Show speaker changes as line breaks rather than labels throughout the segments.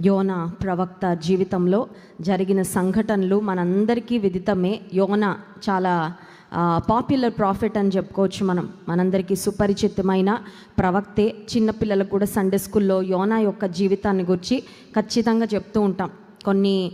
యోన ప్రవక్త జీవితంలో జరిగిన సంఘటనలు మనందరికీ విదితమే. యోన చాలా పాపులర్ ప్రాఫిట్ అని చెప్పుకోవచ్చు మనం. మనందరికీ సుపరిచితమైన ప్రవక్తే. చిన్నపిల్లలకు కూడా సండే స్కూల్లో యోనా యొక్క జీవితాన్ని గురించి ఖచ్చితంగా చెప్తూ ఉంటాం. కొన్ని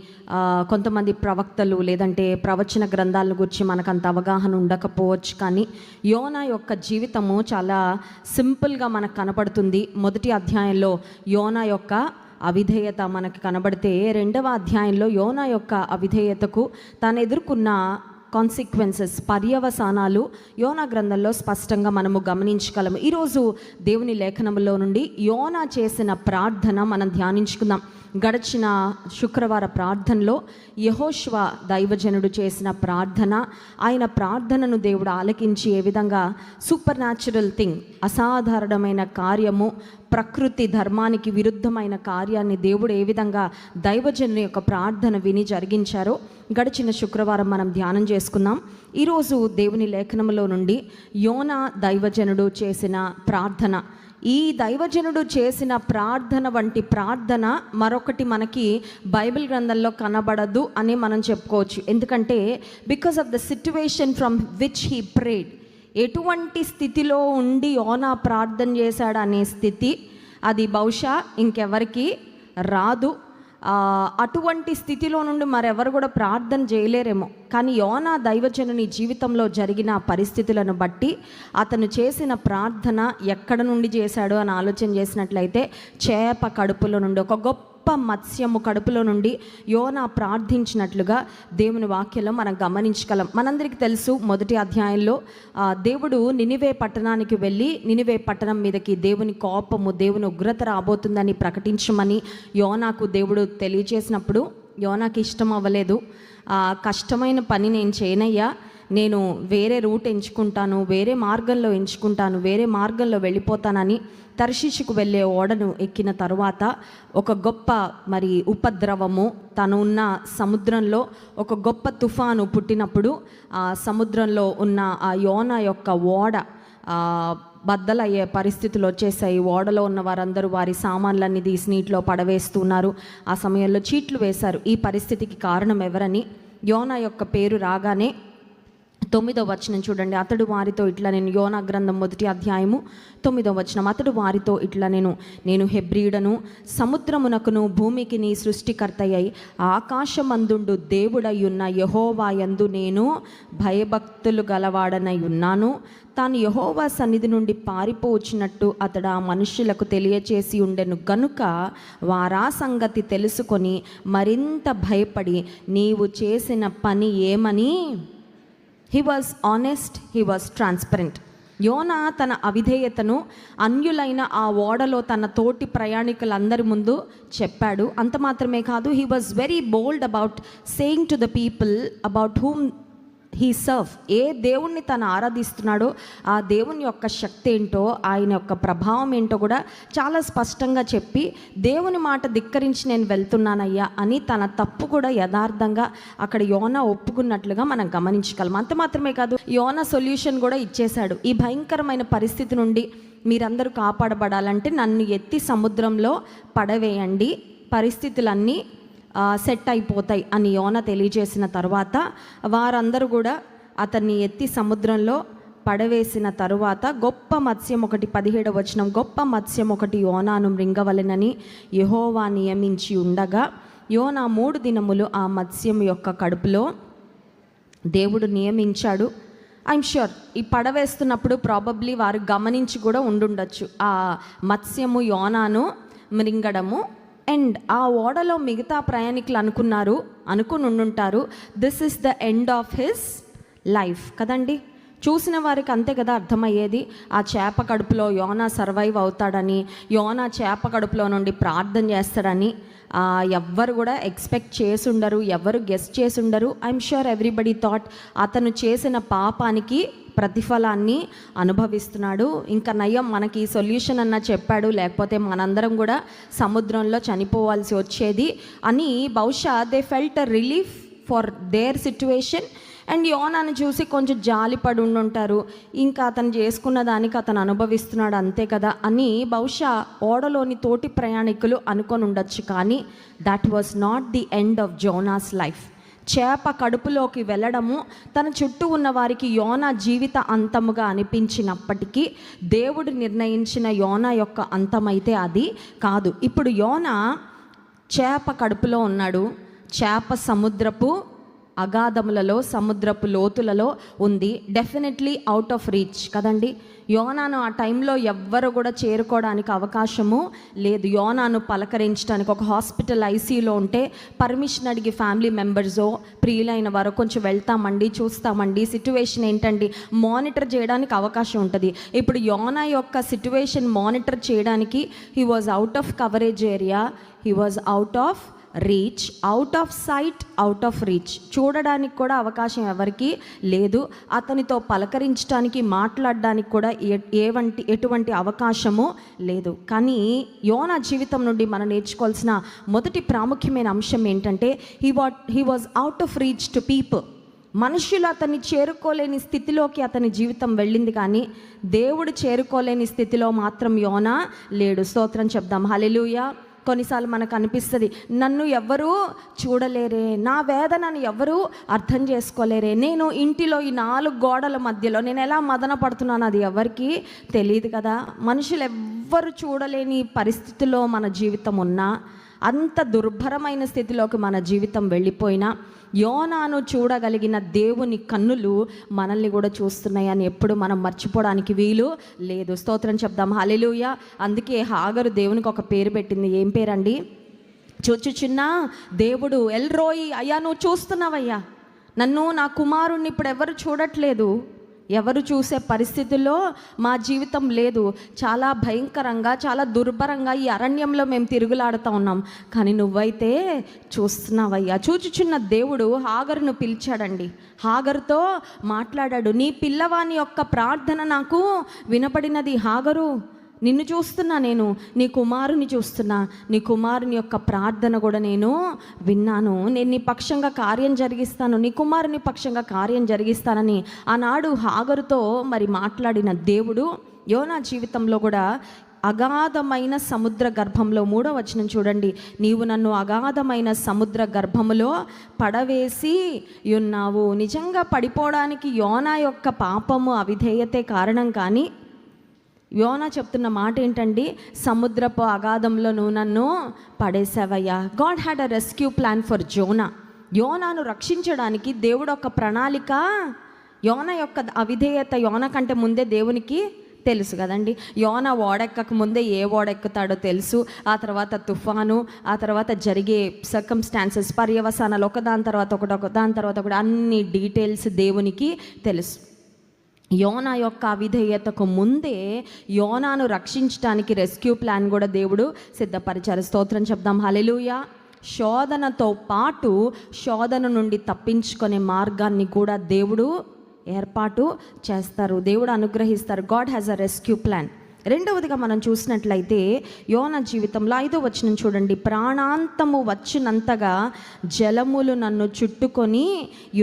కొంతమంది ప్రవక్తలు లేదంటే ప్రవచన గ్రంథాల గురించి మనకు అంత అవగాహన ఉండకపోవచ్చు. కానీ యోనా యొక్క జీవితము చాలా సింపుల్గా మనకు కనపడుతుంది. మొదటి అధ్యాయంలో యోనా యొక్క అవిధేయత మనకు కనబడితే రెండవ అధ్యాయంలో యోనా యొక్క అవిధేయతకు తాను ఎదుర్కొన్న కాన్సిక్వెన్సెస్ పర్యవసానాలు యోనా గ్రంథంలో స్పష్టంగా మనము గమనించగలము ఈరోజు దేవుని లేఖనంలో నుండి యోనా చేసిన ప్రార్థన మనం ధ్యానించుకుందాం. గడిచిన శుక్రవార ప్రార్థనలో యహోష్వ దైవజనుడు చేసిన ప్రార్థన ఆయన ప్రార్థనను దేవుడు ఆలకించి ఏ విధంగా సూపర్ న్యాచురల్ థింగ్ అసాధారణమైన కార్యము ప్రకృతి ధర్మానికి విరుద్ధమైన కార్యాన్ని దేవుడు ఏ విధంగా దైవజనుని యొక్క ప్రార్థన విని జరిగించారో గడిచిన శుక్రవారం మనం ధ్యానం చేసుకుందాం. ఈరోజు దేవుని లేఖనంలో నుండి యోనా దైవజనుడు చేసిన ప్రార్థన. ఈ దైవజనుడు చేసిన ప్రార్థన వంటి ప్రార్థన మరొకటి మనకి బైబిల్ గ్రంథంలో కనబడదు అని మనం చెప్పుకోవచ్చు. ఎందుకంటే because of the situation from which he prayed ఎటువంటి స్థితిలో ఉండి యోనా ప్రార్థన చేశాడు అనే స్థితి అది బహుశా ఇంకెవరికి రాదు. అటువంటి స్థితిలో నుండి మరెవరు కూడా ప్రార్థన చేయలేరేమో. కానీ యోనా దైవజనుని జీవితంలో జరిగిన పరిస్థితులను బట్టి అతను చేసిన ప్రార్థన ఎక్కడ నుండి చేశాడు అని ఆలోచన చేసినట్లయితే చేప కడుపులో నుండి ఒక గొప్ప మత్స్యము కడుపులో నుండి యోనా ప్రార్థించినట్లుగా దేవుని వాక్యంలో మనం గమనించగలం. మనందరికీ తెలుసు మొదటి అధ్యాయంలో దేవుడు నినివే పట్టణానికి వెళ్ళి నినివే పట్టణం మీదకి దేవుని కోపము దేవుని ఉగ్రత రాబోతుందని ప్రకటించమని యోనాకు దేవుడు తెలియజేసినప్పుడు యోనాకి ఇష్టం అవ్వలేదు. కష్టమైన పని నేను చేయనయ్యా నేను వేరే రూట్ ఎంచుకుంటాను వేరే మార్గంలో ఎంచుకుంటాను వేరే మార్గంలో వెళ్ళిపోతానని తర్షిషుకు వెళ్ళే ఓడను ఎక్కిన తరువాత ఒక గొప్ప మరి ఉపద్రవము తను ఉన్న సముద్రంలో ఒక గొప్ప తుఫాను పుట్టినప్పుడు ఆ సముద్రంలో ఉన్న ఆ యోన యొక్క ఓడ బద్దలయ్యే పరిస్థితులు వచ్చేసాయి. ఓడలో ఉన్న వారందరూ వారి సామాన్లన్నీ తీసి నీటిలో పడవేస్తున్నారు. ఆ సమయంలో చీట్లు వేశారు. ఈ పరిస్థితికి కారణం ఎవరని యోన యొక్క పేరు రాగానే తొమ్మిదో వచనం చూడండి. అతడు వారితో ఇట్లా నేను యోనా గ్రంథం మొదటి అధ్యాయము తొమ్మిదో వచనం. అతడు వారితో ఇట్లా నేను నేను హెబ్రీడను సముద్రమునకును భూమికి నీ సృష్టికర్తయ్యై ఆకాశమందుండు దేవుడయ్యున్న యహోవాయందు నేను భయభక్తులు గలవాడనై ఉన్నాను. తాను యహోవా సన్నిధి నుండి పారిపోవచ్చినట్టు అతడు ఆ మనుషులకు తెలియచేసి ఉండెను. గనుక వారా సంగతి తెలుసుకొని మరింత భయపడి నీవు చేసిన పని ఏమని? He was honest he was transparent యోన తన అవిధేయతను అన్యులైన ఆ ఓడలో తన తోటి ప్రయాణికులందరి ముందు చెప్పాడు. అంత మాత్రమే కాదు he was very bold about saying to the people about whom he serve ఏ దేవుణ్ణి తను ఆరాధిస్తున్నాడో ఆ దేవుని యొక్క శక్తి ఏంటో ఆయన యొక్క ప్రభావం ఏంటో కూడా చాలా స్పష్టంగా చెప్పి దేవుని మాట ధిక్కరించి నేను వెళ్తున్నానయ్యా అని తన తప్పు కూడా యథార్థంగా అక్కడ యోన ఒప్పుకున్నట్లుగా మనం గమనించగలం. అంత మాత్రమే కాదు యోన సొల్యూషన్ కూడా ఇచ్చేశాడు. ఈ భయంకరమైన పరిస్థితి నుండి మీరందరూ కాపాడబడాలంటే నన్ను ఎత్తి సముద్రంలో పడవేయండి. పరిస్థితులన్నీ సెట్ అయిపోతాయి అని యోన తెలియజేసిన తర్వాత వారందరూ కూడా అతన్ని ఎత్తి సముద్రంలో పడవేసిన తరువాత గొప్ప మత్స్యం ఒకటి పదిహేడవ వచనం గొప్ప మత్స్యం ఒకటి యోనాను మృంగవలెనని యహోవా నియమించి ఉండగా యోనా మూడు దినములు ఆ మత్స్యం యొక్క కడుపులో దేవుడు నియమించాడు. ఐఎమ్ ష్యూర్ ఈ పడవేస్తున్నప్పుడు ప్రాబబ్లీ వారు గమనించి కూడా ఉండుండొచ్చు. ఆ మత్స్యము యోనాను మృంగడము అండ్ ఆ ఓడలో మిగతా ప్రయాణికులు అనుకున్నారు అనుకుని ఉండుంటారు this is the end of his life కదండి? చూసిన వారికి అంతే కదా అర్థమయ్యేది. ఆ చేప కడుపులో యోనా సర్వైవ్ అవుతాడని యోనా చేప కడుపులో నుండి ప్రార్థన చేస్తాడని ఎవ్వరు కూడా ఎక్స్పెక్ట్ చేసుండరు ఎవరు గెస్ట్ చేసుండరు. ఐఎమ్ షూర్ ఎవ్రీబడి థాట్ అతను చేసిన పాపానికి ప్రతిఫలాన్ని అనుభవిస్తున్నాడు. ఇంకా నయం మనకి సొల్యూషన్ అన్న చెప్పాడు. లేకపోతే మనందరం కూడా సముద్రంలో చనిపోవాల్సి వచ్చేది అని బహుశా they felt relief for their situation and యోనాను చూసి కొంచెం జాలిపడి ఉండుంటారు. ఇంకా అతను చేసుకున్న దానికి అతను అనుభవిస్తున్నాడు అంతే కదా అని బహుశా ఓడలోని తోటి ప్రయాణికులు అనుకొని ఉండొచ్చు. కానీ that was not the end of Jonah's life చేప కడుపులోకి వెళ్ళడము తన చుట్టూ ఉన్న వారికి యోన జీవిత అంతముగా అనిపించినప్పటికీ దేవుడు నిర్ణయించిన యోన యొక్క అంతమైతే అది కాదు. ఇప్పుడు యోన చేప కడుపులో ఉన్నాడు. చేప సముద్రపు అగాధములలో సముద్రపు లోతులలో ఉంది. డెఫినెట్లీ అవుట్ ఆఫ్ రీచ్ కదండి? యోనాను ఆ టైంలో ఎవ్వరు కూడా చేరుకోవడానికి అవకాశము లేదు. యోనాను పలకరించడానికి ఒక హాస్పిటల్ ఐసీయూలో ఉంటే పర్మిషన్ అడిగి ఫ్యామిలీ మెంబర్సో ప్రియులైన వారో కొంచెం వెళ్తామండి చూస్తామండి. సిట్యువేషన్ ఏంటండి? మానిటర్ చేయడానికి అవకాశం ఉంటుంది. ఇప్పుడు యోనా యొక్క సిట్యువేషన్ మానిటర్ చేయడానికి he was out of coverage area he was out of reach out of sight out of reach చూడడానికి కూడా అవకాశం ఎవరికి లేదు. అతనితో పలకరించడానికి మాట్లాడడానికి కూడా ఏ- ఏవంటి ఎటువంటి అవకాశము లేదు. కానీ యోనా జీవితం నుండి మనం నేర్చుకోవాల్సిన మొదటి ప్రాముఖ్యమైన అంశం ఏంటంటే he what he was out of reach to people మనుషులు అతన్ని చేరుకోలేని స్థితిలోకి అతని జీవితం వెళ్ళింది కానీ దేవుడు చేరుకోలేని స్థితిలో మాత్రం యోనా లేడు. స్తోత్రం చెప్దాం. హలెలూయా కొన్నిసార్లు మనకు అనిపిస్తుంది నన్ను ఎవ్వరూ చూడలేరే నా వేదనను ఎవరూ అర్థం చేసుకోలేరే నేను ఇంటిలో ఈ నాలుగు గోడల మధ్యలో నేను ఎలా మదన పడుతున్నాను అది ఎవరికి తెలియదు కదా. మనుషులు ఎవ్వరు చూడలేని పరిస్థితిలో మన జీవితం ఉన్నా అంత దుర్భరమైన స్థితిలోకి మన జీవితం వెళ్ళిపోయినా యోనాను చూడగలిగిన దేవుని కన్నులు మనల్ని కూడా చూస్తున్నాయని ఎప్పుడు మనం మర్చిపోవడానికి వీలు లేదు. స్తోత్రం చెప్దాం. హలెలుయ అందుకే హాగరు దేవునికి ఒక పేరు పెట్టింది. ఏం పేరండి? చూచుచున్నా దేవుడు ఎల్రోయి అయ్యా నువ్వు చూస్తున్నావయ్యా. నన్ను నా కుమారుణ్ణి ఇప్పుడు ఎవరు చూడట్లేదు? ఎవరు చూసే పరిస్థితుల్లో మా జీవితం లేదు. చాలా భయంకరంగా చాలా దుర్భరంగా ఈ అరణ్యంలో మేము తిరుగులాడుతూ ఉన్నాం. కానీ నువ్వైతే చూస్తున్నావయ్యా. చూచుచున్న దేవుడు హాగరును పిలిచాడండి. హాగరుతో మాట్లాడాడు నీ పిల్లవాని యొక్క ప్రార్థన నాకు వినపడినది హాగరు. నిన్ను చూస్తున్నా నేను నీ కుమారుని చూస్తున్నా నీ కుమారుని యొక్క ప్రార్థన కూడా నేను విన్నాను. నేను నీ పక్షంగా కార్యం జరిగిస్తాను నీ కుమారుని పక్షంగా కార్యం జరిగిస్తానని ఆనాడు హాగరుతో మరి మాట్లాడిన దేవుడు యోనా జీవితంలో కూడా అగాధమైన సముద్ర గర్భంలో మూడో వచనం చూడండి నీవు నన్ను అగాధమైన సముద్ర గర్భములో పడవేసి ఉన్నావు. నిజంగా పడిపోవడానికి యోనా యొక్క పాపము అవిధేయతే కారణం కానీ యోనా చెప్తున్న మాట ఏంటండి? సముద్రపు అగాధంలో నువ్వు నన్ను పడేసావయ్యా God had a rescue plan for Jonah యోనాను రక్షించడానికి దేవుడు ఒక ప్రణాళిక యోన యొక్క అవిధేయత యోన కంటే ముందే దేవునికి తెలుసు కదండి. యోన ఓడెక్కక ముందే ఏ ఓడెక్కుతాడో తెలుసు. ఆ తర్వాత తుఫాను ఆ తర్వాత జరిగే సర్కమ్స్టాన్సెస్ పర్యవసానాలు ఒకదాని తర్వాత ఒకటి ఒక దాని తర్వాత ఒకటి అన్ని డీటెయిల్స్ దేవునికి తెలుసు. యోనా యొక్క అవిధేయతకు ముందే యోనాను రక్షించడానికి రెస్క్యూ ప్లాన్ కూడా దేవుడు సిద్ధపరిచారు. స్తోత్రం చెప్దాం. హలెలూయ శోధనతో పాటు శోధన నుండి తప్పించుకునే మార్గాన్ని కూడా దేవుడు ఏర్పాటు చేస్తారు. దేవుడు అనుగ్రహిస్తారు. God has a rescue plan. రెండవదిగా మనం చూసినట్లయితే యోన జీవితంలో ఐదో వచనం చూడండి. ప్రాణాంతము వచ్చినంతగా జలములు నన్ను చుట్టుకొని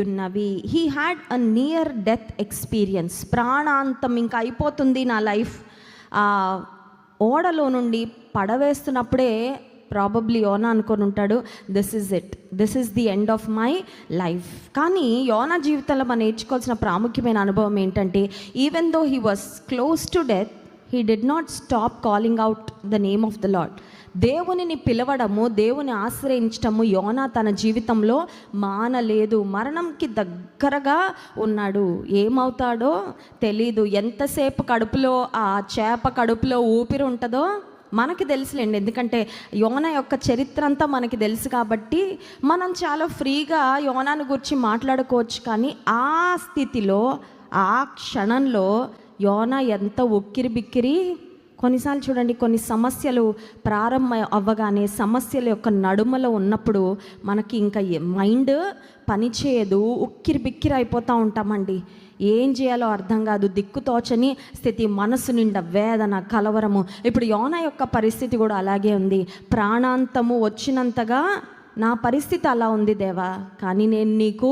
ఉన్నవి. He had a near death experience ప్రాణాంతం ఇంకా అయిపోతుంది నా లైఫ్. ఓడలో నుండి పడవేస్తున్నప్పుడే ప్రాబబ్లీ యోనా అనుకొని ఉంటాడు this is it this is the end of my life కానీ యోనా జీవితంలో మనం నేర్చుకోవాల్సిన ప్రాముఖ్యమైన అనుభవం ఏంటంటే even though he was close to death he did not stop calling out the name of the Lord దేవునిని పిలవడము దేవుని ఆశ్రయించటము యోనా తన జీవితంలో మానలేదు. మరణంకి దగ్గరగా ఉన్నాడు. ఏమవుతాడో తెలీదు. ఎంతసేపు కడుపులో ఆ చేప కడుపులో ఊపిరి ఉంటుందో మనకి తెలుసులేండి. ఎందుకంటే యోన యొక్క చరిత్ర అంతా మనకి తెలుసు కాబట్టి మనం చాలా ఫ్రీగా యోనాను గురించి మాట్లాడుకోవచ్చు. కానీ ఆ స్థితిలో ఆ క్షణంలో యోన ఎంత ఉక్కిరి బిక్కిరి కొన్నిసార్లు చూడండి కొన్ని సమస్యలు ప్రారంభం అవ్వగానే సమస్యల యొక్క నడుమలో ఉన్నప్పుడు మనకి ఇంకా మైండ్ పనిచేయదు ఉక్కిరి బిక్కిరి అయిపోతూ ఉంటామండి. ఏం చేయాలో అర్థం కాదు దిక్కుతోచని స్థితి మనసు నిండా వేదన కలవరము. ఇప్పుడు యోన యొక్క పరిస్థితి కూడా అలాగే ఉంది. ప్రాణాంతము వచ్చినంతగా నా పరిస్థితి అలా ఉంది దేవా కానీ నేను నీకు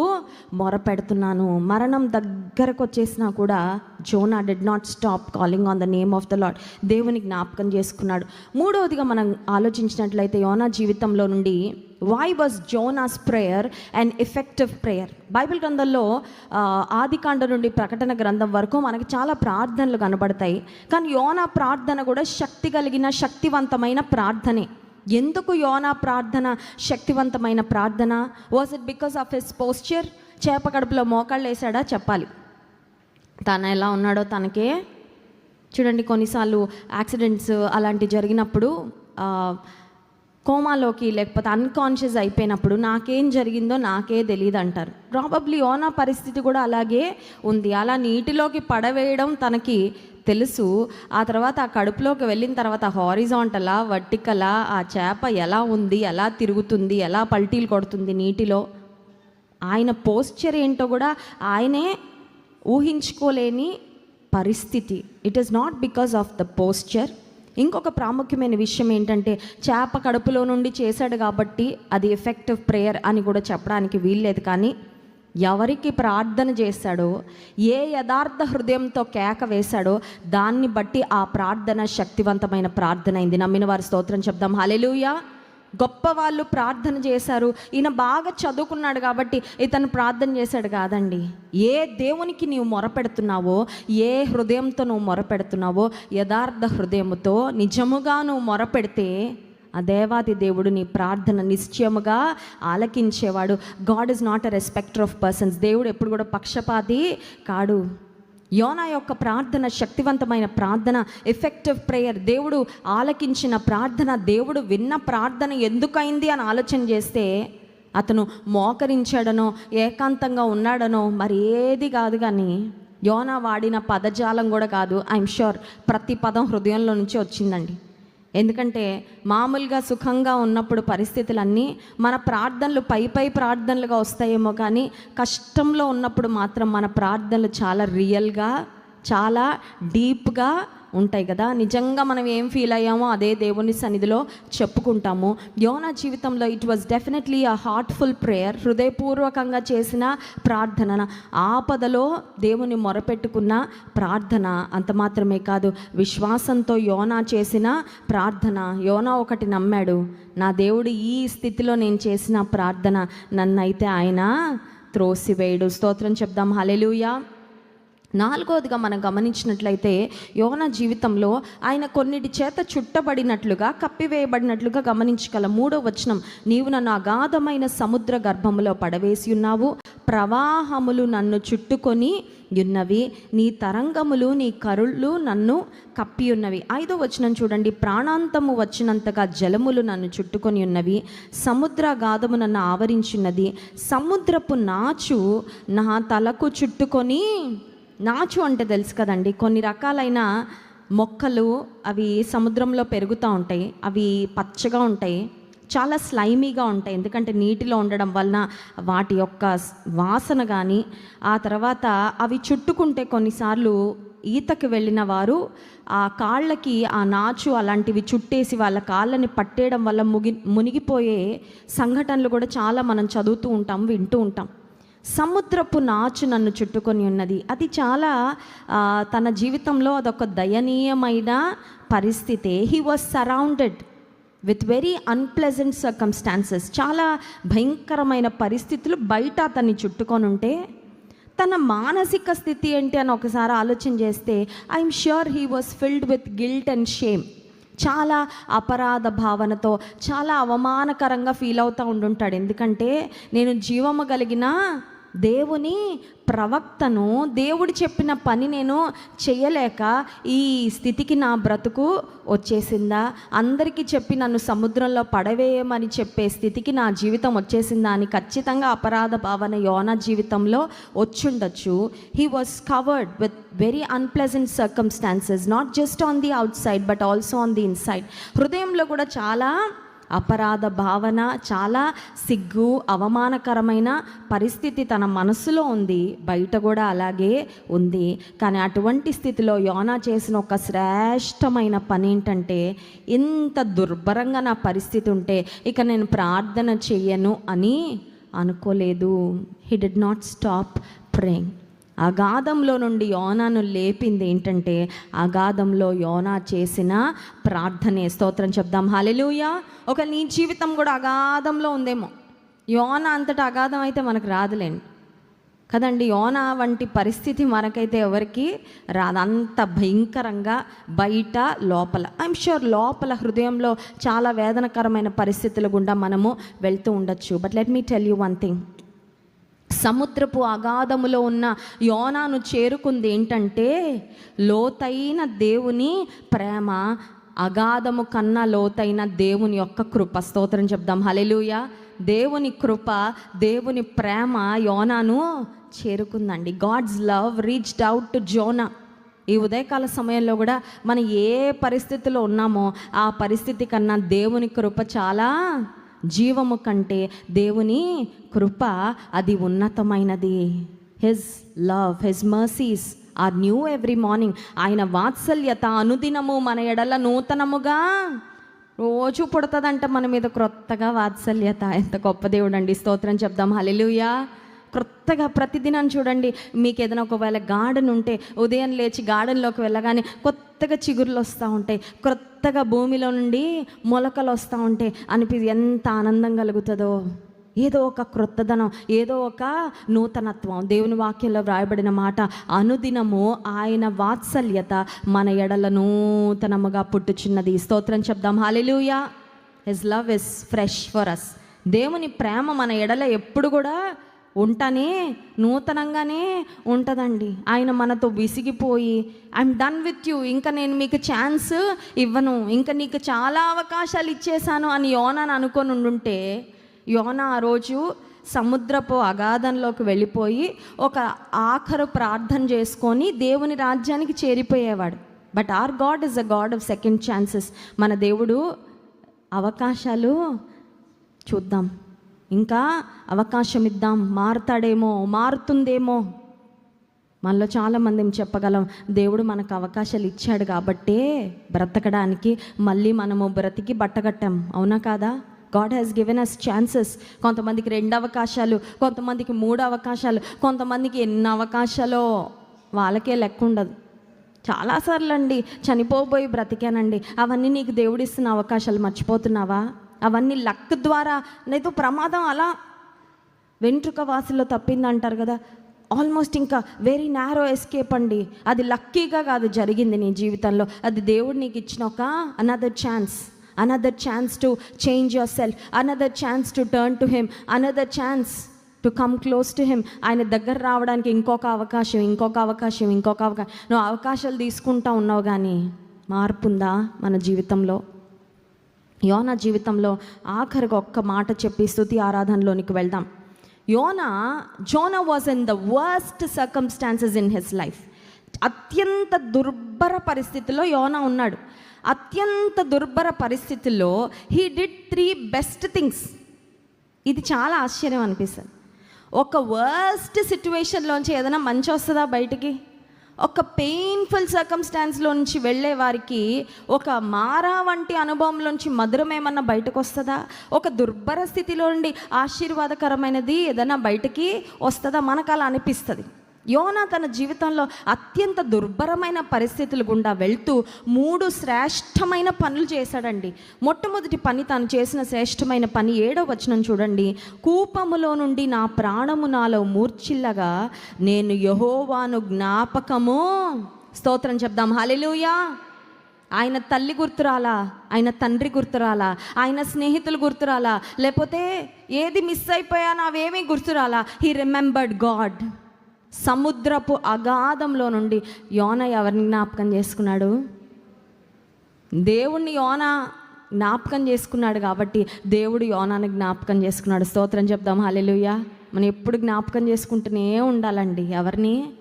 మొరపెడుతున్నాను. మరణం దగ్గరకు వచ్చేసినా కూడా Jonah did not stop calling on the name of the Lord దేవుని జ్ఞాపకం చేసుకున్నాడు. మూడవదిగా మనం ఆలోచించినట్లయితే యోనా జీవితంలో నుండి why was Jonah's prayer and effective prayer Bible గ్రంథంలో ఆ, ఆది కాండ నుండి ప్రకటన గ్రంథం వరకు మనకి చాలా ప్రార్థనలు కనబడతాయి. కానీ యోనా ప్రార్థన కూడా శక్తి కలిగిన శక్తివంతమైన ప్రార్థనే. ఎందుకు యోనా ప్రార్థన శక్తివంతమైన ప్రార్థన? Was it because of his posture చేప కడుపులో మోకాళ్ళు వేసాడా చెప్పాలి. తను ఎలా ఉన్నాడో తనకే చూడండి కొన్నిసార్లు యాక్సిడెంట్స్ అలాంటి జరిగినప్పుడు కోమాలోకి లేకపోతే అన్కాన్షియస్ అయిపోయినప్పుడు నాకేం జరిగిందో నాకే తెలియదు అంటారు ప్రాబబ్లీ ఓనా పరిస్థితి కూడా అలాగే ఉంది. అలా నీటిలోకి పడవేయడం తనకి తెలుసు. ఆ తర్వాత ఆ కడుపులోకి వెళ్ళిన తర్వాత హారిజాంటలా వర్టికలా ఆ చేప ఎలా ఉంది ఎలా తిరుగుతుంది ఎలా పల్టీలు కొడుతుంది నీటిలో? ఆయన పోస్చర్ ఏంటో కూడా ఆయనే ఊహించుకోలేని పరిస్థితి. It is not because of the posture ఇంకొక ప్రాముఖ్యమైన విషయం ఏంటంటే చేప కడుపులో నుండి చేశాడు కాబట్టి అది ఎఫెక్టివ్ ప్రేయర్ అని కూడా చెప్పడానికి వీల్లేదు కానీ ఎవరికి ప్రార్థన చేశాడో ఏ యథార్థ హృదయంతో కేక వేశాడో దాన్ని బట్టి ఆ ప్రార్థన శక్తివంతమైన ప్రార్థన అయింది. నమ్మిన వారి స్తోత్రం చెప్దాం. హలెలుయా గొప్ప వాళ్ళు ప్రార్థన చేశారు. ఈయన బాగా చదువుకున్నాడు కాబట్టి ఇతను ప్రార్థన చేశాడు కాదండి. ఏ దేవునికి నీవు మొరపెడుతున్నావో ఏ హృదయంతో నువ్వు మొరపెడుతున్నావో యథార్థ హృదయంతో నిజముగా నువ్వు మొరపెడితే ఆ దేవాది దేవుడు నీ ప్రార్థన నిశ్చయముగా ఆలకించేవాడు. God is not a respecter of persons దేవుడు ఎప్పుడు కూడా పక్షపాతి కాడు. యోనా యొక్క ప్రార్థన శక్తివంతమైన ప్రార్థన ఎఫెక్టివ్ ప్రేయర్ దేవుడు ఆలకించిన ప్రార్థన దేవుడు విన్న ప్రార్థన ఎందుకైంది అని ఆలోచన చేస్తే అతను మోకరించాడనో ఏకాంతంగా ఉన్నాడనో మరి ఏది కాదు కానీ యోనా వాడిన పదజాలం కూడా కాదు. ఐఎమ్ షూర్ ప్రతి పదం హృదయంలో నుంచి వచ్చిందండి. ఎందుకంటే మామూలుగా సుఖంగా ఉన్నప్పుడు పరిస్థితులన్నీ మన ప్రార్థనలు పై పై ప్రార్థనలుగా వస్తాయేమో కానీ కష్టంలో ఉన్నప్పుడు మాత్రం మన ప్రార్థనలు చాలా రియల్గా చాలా డీప్గా ఉంటాయి కదా. నిజంగా మనం ఏం ఫీల్ అయ్యామో అదే దేవుని సన్నిధిలో చెప్పుకుంటాము. యోనా జీవితంలో it was definitely a heartful prayer హృదయపూర్వకంగా చేసిన ప్రార్థన. ఆపదలో దేవుని మొరపెట్టుకున్న ప్రార్థన అంత మాత్రమే కాదు. విశ్వాసంతో యోనా చేసిన ప్రార్థన. యోనా ఒకటి నమ్మాడు నా దేవుడు ఈ స్థితిలో నేను చేసిన ప్రార్థన నన్నైతే ఆయన త్రోసివేయుడు. స్తోత్రం చెప్దాం. హలెలుయా నాలుగవదిగా మనం గమనించినట్లయితే యోన జీవితంలో ఆయన కొన్నిటి చేత చుట్టబడినట్లుగా కప్పివేయబడినట్లుగా గమనించగల మూడో వచనం నీవు నన్ను అగాధమైన సముద్ర గర్భములో పడవేసి ఉన్నావు. ప్రవాహములు నన్ను చుట్టుకొని ఉన్నవి. నీ తరంగములు నీ కరుళ్ళు నన్ను కప్పి ఉన్నవి. ఐదో వచనం చూడండి ప్రాణాంతము వచ్చినంతగా జలములు నన్ను చుట్టుకొని ఉన్నవి. సముద్ర గాధము నన్ను ఆవరించున్నది సముద్రపు నాచు నా తలకు చుట్టుకొని నాచు అంటే తెలుసు కదండి. కొన్ని రకాలైన మొక్కలు అవి సముద్రంలో పెరుగుతూ ఉంటాయి. అవి పచ్చగా ఉంటాయి. చాలా స్లైమీగా ఉంటాయి. ఎందుకంటే నీటిలో ఉండడం వలన వాటి యొక్క వాసన కానీ ఆ తర్వాత అవి చుట్టుకుంటే కొన్నిసార్లు ఈతకి వెళ్ళిన వారు ఆ కాళ్ళకి ఆ నాచు అలాంటివి చుట్టేసి వాళ్ళ కాళ్ళని పట్టేయడం వల్ల ముగి మునిగిపోయే సంఘటనలు కూడా చాలా మనం చదువుతూ ఉంటాం వింటూ ఉంటాం. సముద్రపు నాచు నన్ను చుట్టుకొని ఉన్నది. అది చాలా తన జీవితంలో అదొక దయనీయమైన పరిస్థితి. He was surrounded with very unpleasant circumstances చాలా భయంకరమైన పరిస్థితులు బయట అతన్ని చుట్టుకొని ఉంటే తన మానసిక స్థితి ఏంటి అని ఒకసారి ఆలోచన చేస్తే I'm sure he was filled with guilt and shame చాలా అపరాధ భావనతో చాలా అవమానకరంగా ఫీల్ అవుతూ ఉండుంటాడు. ఎందుకంటే నేను జీవము కలిగిన దేవుని ప్రవక్తను దేవుడు చెప్పిన పని నేను చేయలేక ఈ స్థితికి నా బ్రతుకు వచ్చేసిందా? అందరికీ చెప్పి నన్ను సముద్రంలో పడవేయమని చెప్పే స్థితికి నా జీవితం వచ్చేసిందా అని ఖచ్చితంగా అపరాధ భావన యోన జీవితంలో వచ్చుండొచ్చు. He was covered with very unpleasant circumstances not just on the outside but also on the inside హృదయంలో కూడా చాలా అపరాధ భావన చాలా సిగ్గు అవమానకరమైన పరిస్థితి తన మనసులో ఉంది. బయట కూడా అలాగే ఉంది. కానీ అటువంటి స్థితిలో యోనా చేసిన ఒక శ్రేష్టమైన పని ఏంటంటే ఇంత దుర్భరంగా నా పరిస్థితి ఉంటే ఇక నేను ప్రార్థన చెయ్యను అని అనుకోలేదు. He did not stop praying అగాధంలో నుండి యోనాను లేపింది ఏంటంటే అగాధంలో యోనా చేసిన ప్రార్థనే. స్తోత్రం చెప్దాం. హలెలుయా ఒక నీ జీవితం కూడా అగాధంలో ఉందేమో. యోన అంతటా అగాధం అయితే మనకు రాదులేండి. కదండి యోన వంటి పరిస్థితి మనకైతే ఎవరికి రాదు. అంత భయంకరంగా బయట లోపల ఐఎమ్ షూర్ లోపల హృదయంలో చాలా వేదనకరమైన పరిస్థితుల గుండా మనము వెళ్తూ ఉండొచ్చు. But let me tell you one thing సముద్రపు అగాధములో ఉన్న యోనాను చేరుకుంది ఏంటంటే లోతైన దేవుని ప్రేమ అగాధము కన్నా లోతైన దేవుని యొక్క కృప. స్తోత్రం చెప్దాం. హలెలుయ దేవుని కృప దేవుని ప్రేమ యోనాను చేరుకుందండి. God's love reached out to Jonah. ఈ ఉదయకాల సమయంలో కూడా మనం ఏ పరిస్థితిలో ఉన్నామో ఆ పరిస్థితి కన్నా దేవుని కృప చాలా జీవము కంటే దేవుని కృప అది ఉన్నతమైనది. His love his mercies are new every morning ఆయన వాత్సల్యత అనుదినము మన ఎడల నూతనముగా రోజు పుడతదంట మన మీద క్రొత్తగా వాత్సల్యత. ఎంత గొప్ప దేవుడు అండి స్తోత్రం చెప్దాం. హలెలుయా క్రొత్తగా ప్రతిదినం చూడండి మీకు ఏదైనా ఒకవేళ గార్డెన్ ఉంటే ఉదయం లేచి గార్డెన్లోకి వెళ్ళగానే కొత్తగా చిగురులు వస్తూ ఉంటాయి క్రొత్తగా భూమిలో నుండి మొలకలు వస్తూ ఉంటాయి. అనిపి ఎంత ఆనందం కలుగుతుందో. ఏదో ఒక క్రొత్తదనం ఏదో ఒక నూతనత్వం. దేవుని వాక్యంలో వ్రాయబడిన మాట అనుదినము ఆయన వాత్సల్యత మన ఎడల నూతనముగా పుట్టుచున్నది. స్తోత్రం చెప్దాం. Hallelujah his love is fresh for us దేవుని ప్రేమ మన ఎడల ఎప్పుడు కూడా ఉంటనే నూతనంగానే ఉంటుందండి. ఆయన మనతో విసిగిపోయి ఐఎమ్ డన్ విత్ యూ ఇంకా నేను మీకు ఛాన్స్ ఇవ్వను ఇంకా నీకు చాలా అవకాశాలు ఇచ్చేసాను అని యోనాని అనుకొని ఉండుంటే యోన ఆ రోజు సముద్రపు అగాధంలోకి వెళ్ళిపోయి ఒక ఆఖరు ప్రార్థన చేసుకొని దేవుని రాజ్యానికి చేరిపోయేవాడు. But our God is a God of second chances. మన దేవుడు అవకాశాలు చూద్దాం. ఇంకా అవకాశం ఇద్దాం మారుతాడేమో మారుతుందేమో. మనలో చాలామంది చెప్పగలం దేవుడు మనకు అవకాశాలు ఇచ్చాడు కాబట్టే బ్రతకడానికి మళ్ళీ మనము బ్రతికి బట్టగట్టాం అవునా కాదా? God has given us chances కొంతమందికి రెండు అవకాశాలు కొంతమందికి మూడు అవకాశాలు కొంతమందికి ఎన్ని అవకాశాలో వాళ్ళకే లెక్క ఉండదు. చాలాసార్లు అండి చనిపోబోయి బ్రతికానండి అవన్నీ నీకు దేవుడిస్తున్న అవకాశాలు మర్చిపోతున్నావా? అవన్నీ లక్ ద్వారా లేదు ప్రమాదం అలా వెంట్రుక వాసుల్లో తప్పింది అంటారు కదా. ఆల్మోస్ట్ ఇంకా వెరీ నారో ఎస్కేప్ అండి. అది లక్కీగా కాదు జరిగింది నీ జీవితంలో. అది దేవుడు నీకు ఇచ్చిన ఒక another chance another chance to change yourself another chance to turn to him another chance to come close to him ఆయన దగ్గర రావడానికి ఇంకొక అవకాశం ఇంకొక అవకాశం ఇంకొక అవకాశం నువ్వు అవకాశాలు తీసుకుంటా ఉన్నావు కానీ మార్పు ఉందా మన జీవితంలో? యోన జీవితంలో ఆఖరిగా ఒక్క మాట చెప్పి స్థుతి ఆరాధనలోనికి వెళ్దాం. యోన Jonah was in the worst circumstances in his life అత్యంత దుర్భర పరిస్థితిలో యోన ఉన్నాడు. అత్యంత దుర్భర పరిస్థితుల్లో he did three best things ఇది చాలా ఆశ్చర్యం అనిపిస్తుంది. ఒక వర్స్ట్ సిచ్యువేషన్లోంచి ఏదైనా మంచి వస్తుందా బయటికి? ఒక పెయిన్ఫుల్ సర్కమ్స్టాన్స్లో నుంచి వెళ్ళే వారికి ఒక మారా వంటి అనుభవంలోంచి మధురం ఏమన్నా బయటకు వస్తుందా? ఒక దుర్భర స్థితిలో నుండి ఆశీర్వాదకరమైనది ఏదైనా బయటికి వస్తుందా? మనకు అలా అనిపిస్తుంది. యోనా తన జీవితంలో అత్యంత దుర్భరమైన పరిస్థితుల గుండా వెళ్తూ మూడు శ్రేష్టమైన పనులు చేశాడండి. మొట్టమొదటి పని తాను చేసిన శ్రేష్టమైన పని ఏడో వచనం చూడండి. కూపములో నుండి నా ప్రాణము నాలో మూర్చిల్లగా నేను యహోవాను జ్ఞాపకము. స్తోత్రం చెప్దాం. హలెలుయా ఆయన తల్లి గుర్తురాలా? ఆయన తండ్రి గుర్తురాలా? ఆయన స్నేహితులు గుర్తురాలా? లేకపోతే ఏది మిస్ అయిపోయా నావేమీ గుర్తురాలా? హీ రిమెంబర్డ్ గాడ్ సముద్రపు అగాధంలో నుండి యోన ఎవరిని జ్ఞాపకం చేసుకున్నాడు? దేవుణ్ణి యోన జ్ఞాపకం చేసుకున్నాడు కాబట్టి దేవుడు యోనాన్ని జ్ఞాపకం చేసుకున్నాడు. స్తోత్రం చెప్దాం. హాలెలుయ మనం ఎప్పుడు జ్ఞాపకం చేసుకుంటూనే ఉండాలండి ఎవరిని?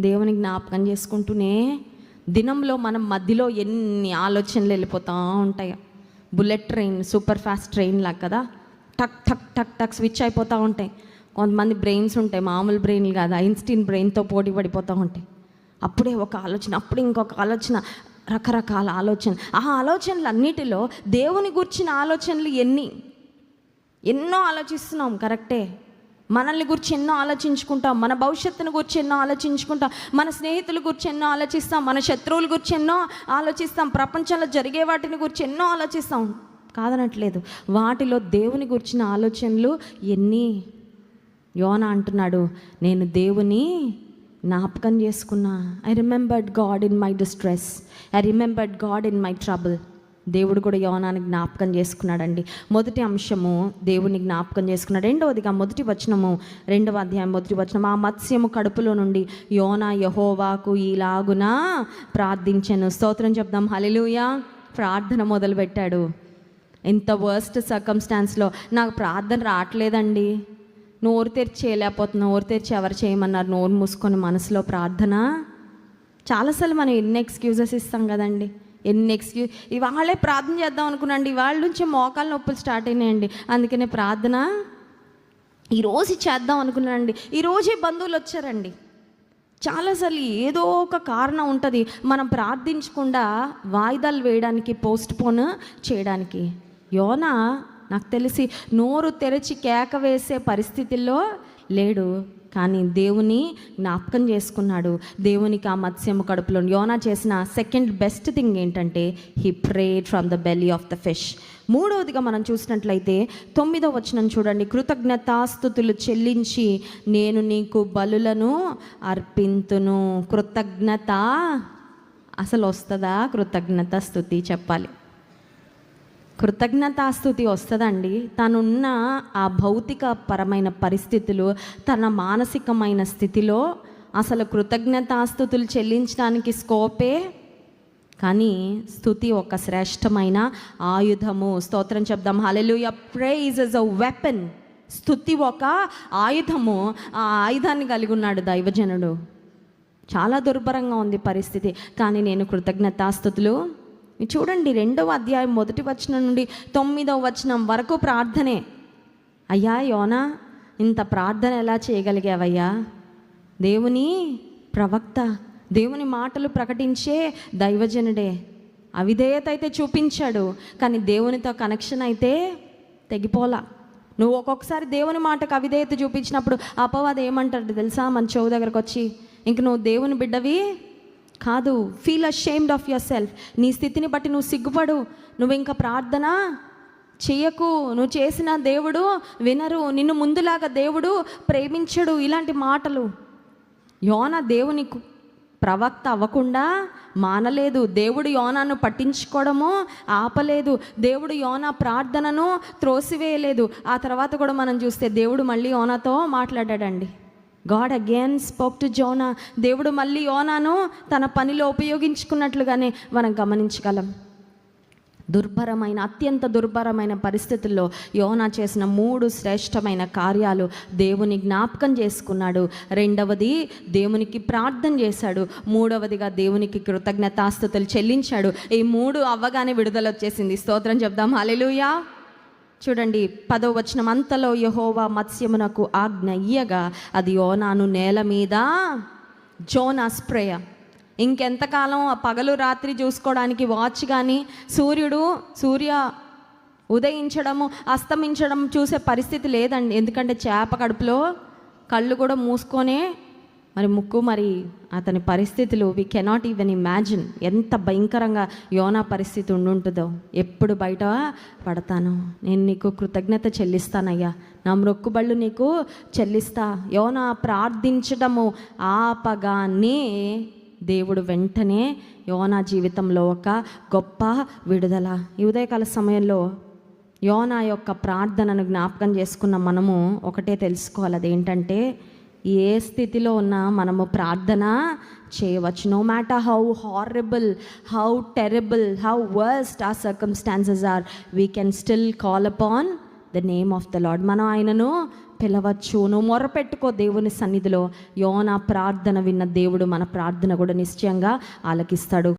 దేవుని జ్ఞాపకం చేసుకుంటూనే దినంలో మనం మధ్యలో ఎన్ని ఆలోచనలు వెళ్ళిపోతూ ఉంటాయి. Bullet train super fast train లాగా కదా. టక్ టక్ టక్ టక్ స్విచ్ అయిపోతూ ఉంటాయి. కొంతమంది బ్రెయిన్స్ ఉంటాయి మామూలు బ్రెయిన్లు కాదు ఐన్స్టీన్ బ్రెయిన్తో పోటీ పడిపోతూ ఉంటాయి. అప్పుడే ఒక ఆలోచన అప్పుడే ఇంకొక ఆలోచన రకరకాల ఆలోచన. ఆ ఆలోచనలు అన్నిటిలో దేవుని గుర్చిన ఆలోచనలు ఎన్ని? ఎన్నో ఆలోచిస్తున్నాం కరెక్టే. మనల్ని గురించి ఎన్నో ఆలోచించుకుంటాం మన భవిష్యత్తును గురించి ఎన్నో ఆలోచించుకుంటాం మన స్నేహితుల గురించి ఎన్నో ఆలోచిస్తాం మన శత్రువుల గురించి ఎన్నో ఆలోచిస్తాం ప్రపంచంలో జరిగే వాటిని గురించి ఎన్నో ఆలోచిస్తాం. కాదనట్లేదు. వాటిలో దేవుని గురించిన ఆలోచనలు ఎన్ని? యోన అంటున్నాడు నేను దేవుని జ్ఞాపకం చేసుకున్నా. I remembered God in my distress I remembered God in my trouble దేవుడు కూడా యోనాన్ని జ్ఞాపకం చేసుకున్నాడండి. మొదటి అంశము దేవుని జ్ఞాపకం చేసుకున్నాడు. రెండవదిగా మొదటి వచనము రెండవ అధ్యాయం మొదటి వచనం ఆ మత్స్యము కడుపులో నుండి యోనా యహోవాకు ఈలాగున ప్రార్థించాను. స్తోత్రం చెప్దాం. హలిలుయా ప్రార్థన మొదలుపెట్టాడు. ఇంత వర్స్ట్ సర్కమ్స్టాన్స్లో నాకు ప్రార్థన రావట్లేదండి. నోరు తెరిచి చేయలేకపోతున్నా నోరు తెరిచి ఎవరు చేయమన్నారు నోరు మూసుకొని మనసులో ప్రార్థన? చాలాసార్లు మనం ఎన్ని ఎక్స్క్యూజెస్ ఇస్తాం కదండి. ఎన్ని ఎక్స్క్యూజ్ ఇవాళే ప్రార్థన చేద్దాం అనుకున్నాండి. ఇవాళ నుంచి మోకాల నొప్పులు స్టార్ట్ అయినాయండి. అందుకనే ప్రార్థన? ఈరోజు చేద్దాం అనుకున్నానండి. ఈరోజే బంధువులు వచ్చారండి. చాలాసార్లు ఏదో ఒక కారణం ఉంటుంది. మనం ప్రార్థించకుండా వాయిదాలు వేయడానికి పోస్ట్ పోన్ చేయడానికి. యోనా నాకు తెలిసి నోరు తెరిచి కేక వేసే పరిస్థితుల్లో లేడు. కానీ దేవుని జ్ఞాపకం చేసుకున్నాడు. దేవునికి ఆ మత్స్యము కడుపులో యోనా చేసిన సెకండ్ బెస్ట్ థింగ్ ఏంటంటే he prayed from the belly of the fish మూడవదిగా మనం చూసినట్లయితే తొమ్మిదో వచనం చూడండి. కృతజ్ఞతాస్థుతులు చెల్లించి నేను నీకు బలులను అర్పింతును. కృతజ్ఞత అసలు వస్తుందా? కృతజ్ఞత స్థుతి చెప్పాలి. కృతజ్ఞతాస్థుతి వస్తుందండి. తనున్న ఆ భౌతిక పరమైన పరిస్థితులు తన మానసికమైన స్థితిలో అసలు కృతజ్ఞతాస్థుతులు చెల్లించడానికి స్కోపే కానీ స్థుతి ఒక శ్రేష్టమైన ఆయుధము. స్తోత్రం చెప్దాం. Hallelujah praise is a weapon స్థుతి ఒక ఆయుధము. ఆ ఆయుధాన్ని కలిగి ఉన్నాడు దైవజనుడు. చాలా దుర్భరంగా ఉంది పరిస్థితి. కానీ నేను కృతజ్ఞతాస్థుతులు చూడండి రెండవ అధ్యాయం మొదటి వచనం నుండి తొమ్మిదవ వచనం వరకు ప్రార్థనే. అయ్యా యోనా ఇంత ప్రార్థన ఎలా చేయగలిగావయ్యా? దేవుని ప్రవక్త దేవుని మాటలు ప్రకటించే దైవజనుడే. అవిధేయత అయితే చూపించాడు కానీ దేవునితో కనెక్షన్ అయితే తెగిపోలా. నువ్వు ఒక్కొక్కసారి దేవుని మాటకు అవిధేయత చూపించినప్పుడు అపవాదం ఏమంటాడు తెలుసా మన చెవు దగ్గరకు వచ్చి ఇంక నువ్వు దేవుని బిడ్డవి కాదు. Feel ashamed of yourself నీ స్థితిని బట్టి నువ్వు సిగ్గుపడు. నువ్వు ఇంకా ప్రార్థన చెయ్యకు నువ్వు చేసిన దేవుడు వినరు. నిన్ను ముందులాగా దేవుడు ప్రేమించడు. ఇలాంటి మాటలు యోన దేవుని ప్రవక్త అవ్వకుండా మానలేదు. దేవుడు యోనాను పట్టించుకోవడము ఆపలేదు. దేవుడు యోనా ప్రార్థనను త్రోసివేయలేదు. ఆ తర్వాత కూడా మనం చూస్తే దేవుడు మళ్ళీ యోనాతో మాట్లాడాడండి. God again spoke to Jonah దేవుడు మళ్ళీ యోనాను తన పనిలో ఉపయోగించుకున్నట్లుగానే మనం గమనించగలం. దుర్భరమైన అత్యంత దుర్భరమైన పరిస్థితుల్లో యోనా చేసిన మూడు శ్రేష్టమైన కార్యాలు దేవుని జ్ఞాపకం చేసుకున్నాడు. రెండవది దేవునికి ప్రార్థన చేశాడు. మూడవదిగా దేవునికి కృతజ్ఞతాస్థుతులు చెల్లించాడు. ఈ మూడు అవ్వగానే విడుదల వచ్చేసింది. స్తోత్రం చెప్దాం. అలెలుయా చూడండి పదో వచనం అంతలో యహోవా మత్స్యమునకు ఆజ్ఞ ఇయ్యగా అది ఓనాను నేల మీద జోనా స్ప్రేయ. ఇంకెంతకాలం ఆ పగలు రాత్రి చూసుకోవడానికి వాచ్ కానీ సూర్యుడు సూర్య ఉదయించడము అస్తమించడం చూసే పరిస్థితి లేదండి. ఎందుకంటే చేప కడుపులో కళ్ళు కూడా మూసుకొనే మరి ముక్కు మరి అతని పరిస్థితులు వి కెనాట్ ఈవెన్ ఇమాజిన్ ఎంత భయంకరంగా యోనా పరిస్థితి ఉండుంటుందో. ఎప్పుడు బయట పడతాను నేను నీకు కృతజ్ఞత చెల్లిస్తానయ్యా. నా మొక్కుబళ్ళు నీకు చెల్లిస్తా. యోనా ప్రార్థించడము ఆపగానే దేవుడు వెంటనే యోనా జీవితంలో ఒక గొప్ప విడుదల. ఈ ఉదయకాల సమయంలో యోనా యొక్క ప్రార్థనను జ్ఞాపకం చేసుకున్న మనము ఒకటే తెలుసుకోవాలి. అదేంటంటే ఏ స్థితిలో ఉన్నా మనము ప్రార్థన చేయవచ్చు. No matter how horrible how terrible how worst ah circumstances are we can still call upon the name of the Lord మనం ఆయనను పిలవచ్చు. నువ్వు మొరపెట్టుకో దేవుని సన్నిధిలో. యోనా ప్రార్థన విన్న దేవుడు మన ప్రార్థన కూడా నిశ్చయంగా ఆలకిస్తాడు.